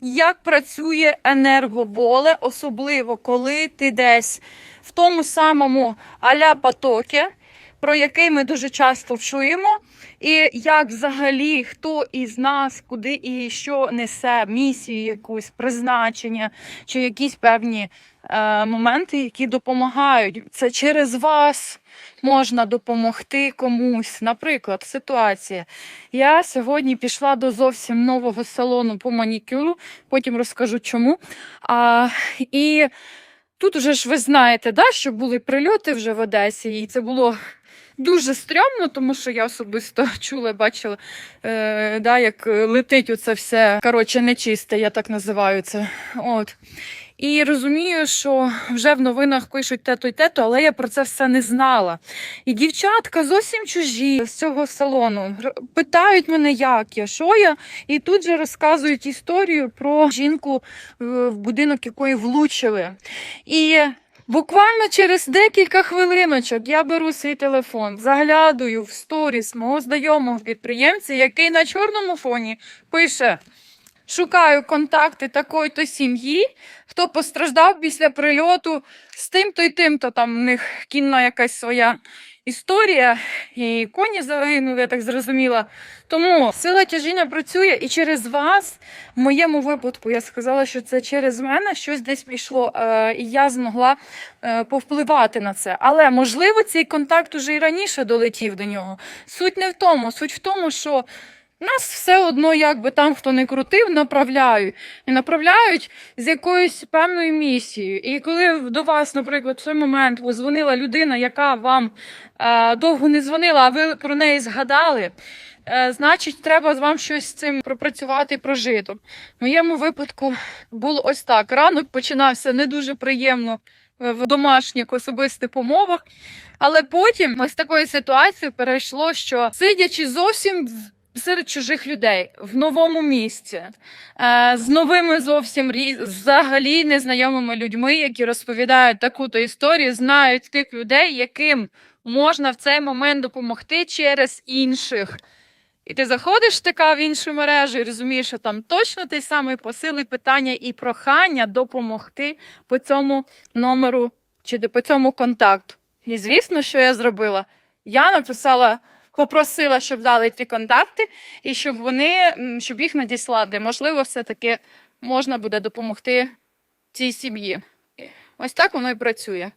як працює енергоболе, особливо коли ти десь в тому самому аля потокі, про який ми дуже часто чуємо, і як взагалі хто із нас куди і що несе місію, якусь призначення чи якісь певні е, моменти, які допомагають. Це через вас можна допомогти комусь. Наприклад, ситуація. Я сьогодні пішла до зовсім нового салону по манікюру, потім розкажу чому. А, і тут уже ж ви знаєте, да, що були прильоти вже в Одесі, і це було. Дуже стрьомно, тому що я особисто чула, бачила, е, да, як летить оце все коротше, нечисте, я так називаю це. От. І розумію, що вже в новинах пишуть те-то й те-то, але я про це все не знала. І дівчатка зовсім чужі з цього салону питають мене, як я, що я, і тут же розказують історію про жінку, е, в будинок якої влучили. І буквально через декілька хвилиночок я беру свій телефон, заглядую в сторіс мого знайомого підприємця, який на чорному фоні пише. Шукаю контакти такої-то сім'ї, хто постраждав після прильоту з тим-то і тим-то там в них кінна якась своя історія, і коні загинули, я так зрозуміла. Тому сила тяжіння працює і через вас, в моєму випадку, я сказала, що це через мене щось десь пішло, е, і я змогла е, повпливати на це. Але можливо, цей контакт уже і раніше долетів до нього. Суть не в тому, суть в тому, що. Нас все одно, як би там хто не крутив, направляють. І направляють з якоюсь певною місією. І коли до вас, наприклад, в той момент дзвонила людина, яка вам е, довго не дзвонила, а ви про неї згадали, е, значить, треба вам щось з цим пропрацювати і прожити. В моєму випадку було ось так. Ранок починався не дуже приємно е, в домашніх особистих умовах. Але потім ось такої ситуації перейшло, що сидячи зовсім серед чужих людей в новому місці, е, з новими зовсім взагалі незнайомими людьми, які розповідають таку-то історію, знають тих людей, яким можна в цей момент допомогти через інших. І ти заходиш така в іншу мережу і розумієш, що там точно той самий посил і питання і прохання допомогти по цьому номеру чи по цьому контакту. І звісно, що я зробила. Я написала, попросила, щоб дали ті контакти, і щоб вони щоб їх надіслати. Можливо, все-таки можна буде допомогти цій сім'ї. Ось так воно і працює.